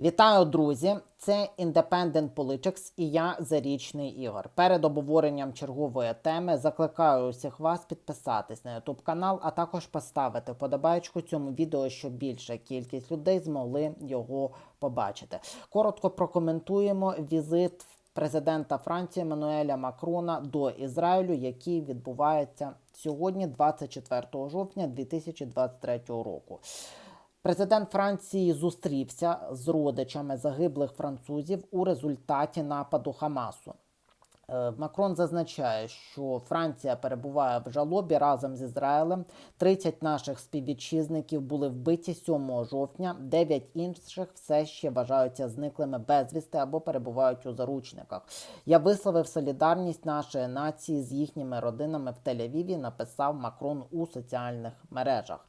Вітаю, друзі! Це Independent Politics і я Зарічний Ігор. Перед обговоренням чергової теми закликаю усіх вас підписатись на YouTube канал, а також поставити подобаєчку цьому відео, щоб більша кількість людей змогли його побачити. Коротко прокоментуємо візит президента Франції Мануеля Макрона до Ізраїлю, який відбувається сьогодні, 24 жовтня 2023 року. Президент Франції зустрівся з родичами загиблих французів у результаті нападу Хамасу. Е, Макрон зазначає, що Франція перебуває в жалобі разом з Ізраїлем. 30 наших співвітчизників були вбиті 7 жовтня, 9 інших все ще вважаються зниклими безвісти або перебувають у заручниках. Я висловив солідарність нашої нації з їхніми родинами в Тель-Авіві, написав Макрон у соціальних мережах.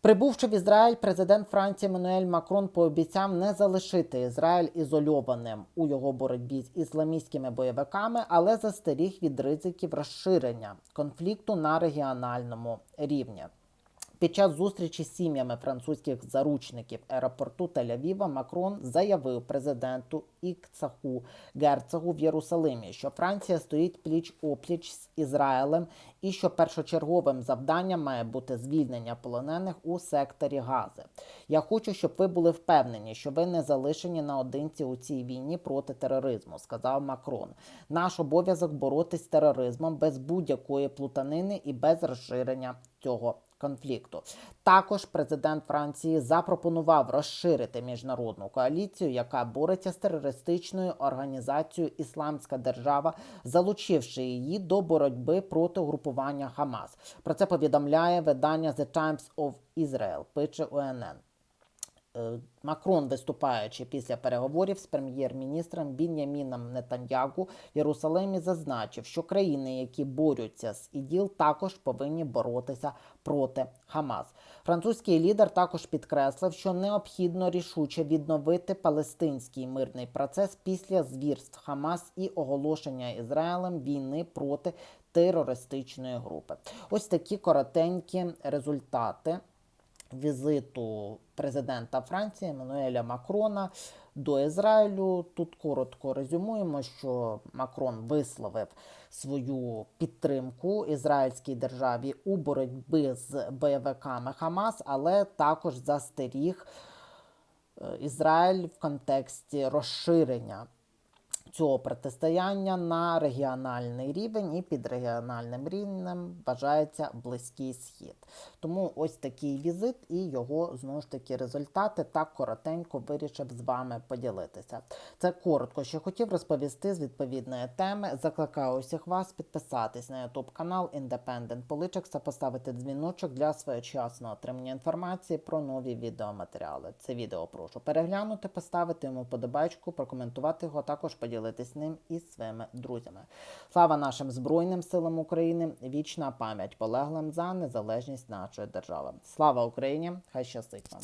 Прибувши в Ізраїль, президент Франції Мануель Макрон пообіцяв не залишити Ізраїль ізольованим у його боротьбі з ісламістськими бойовиками, але застеріг від ризиків розширення конфлікту на регіональному рівні. Під час зустрічі з сім'ями французьких заручників аеропорту Тель-Авіва Макрон заявив президенту Ікцаху Герцогу в Єрусалимі, що Франція стоїть пліч опліч з Ізраїлем і що першочерговим завданням має бути звільнення полонених у секторі Гази. Я хочу, щоб ви були впевнені, що ви не залишені наодинці у цій війні проти тероризму, сказав Макрон. Наш обов'язок боротись з тероризмом без будь-якої плутанини і без розширення цього конфлікту. Також президент Франції запропонував розширити міжнародну коаліцію, яка бореться з терористичною організацією Ісламська держава, залучивши її до боротьби проти групування Хамас. Про це повідомляє видання The Times of Israel, пише УНН. Е, Макрон, виступаючи після переговорів з прем'єр-міністром Біняміном Нетаньягу в Єрусалимі, зазначив, що країни, які борються з іділ, також повинні боротися проти Хамас. Французький лідер також підкреслив, що необхідно рішуче відновити палестинський мирний процес після звірств Хамас і оголошення Ізраїлем війни проти терористичної групи. Ось такі коротенькі результати візиту президента Франції Еммануеля Макрона до Ізраїлю. Тут коротко резюмуємо, що Макрон висловив свою підтримку ізраїльській державі у боротьбі з бойовиками Хамас, але також застеріг е, Ізраїль в контексті розширення цього протистояння на регіональний рівень і під регіональним рівнем вважається близький схід. Тому ось такий візит і його знову ж таки результати так коротенько вирішив з вами поділитися. Це коротко, що хотів розповісти з відповідної теми. Закликаю усіх вас підписатись на YouTube канал Independent Politics та поставити дзвіночок для своєчасного отримання інформації про нові відеоматеріали. Це відео прошу переглянути, поставити йому подобачку, прокоментувати його, також поділитися ним із своїми друзями. Слава нашим Збройним силам України! Вічна пам'ять полеглим за незалежність нашої держави. Слава Україні! Хай щастить вам!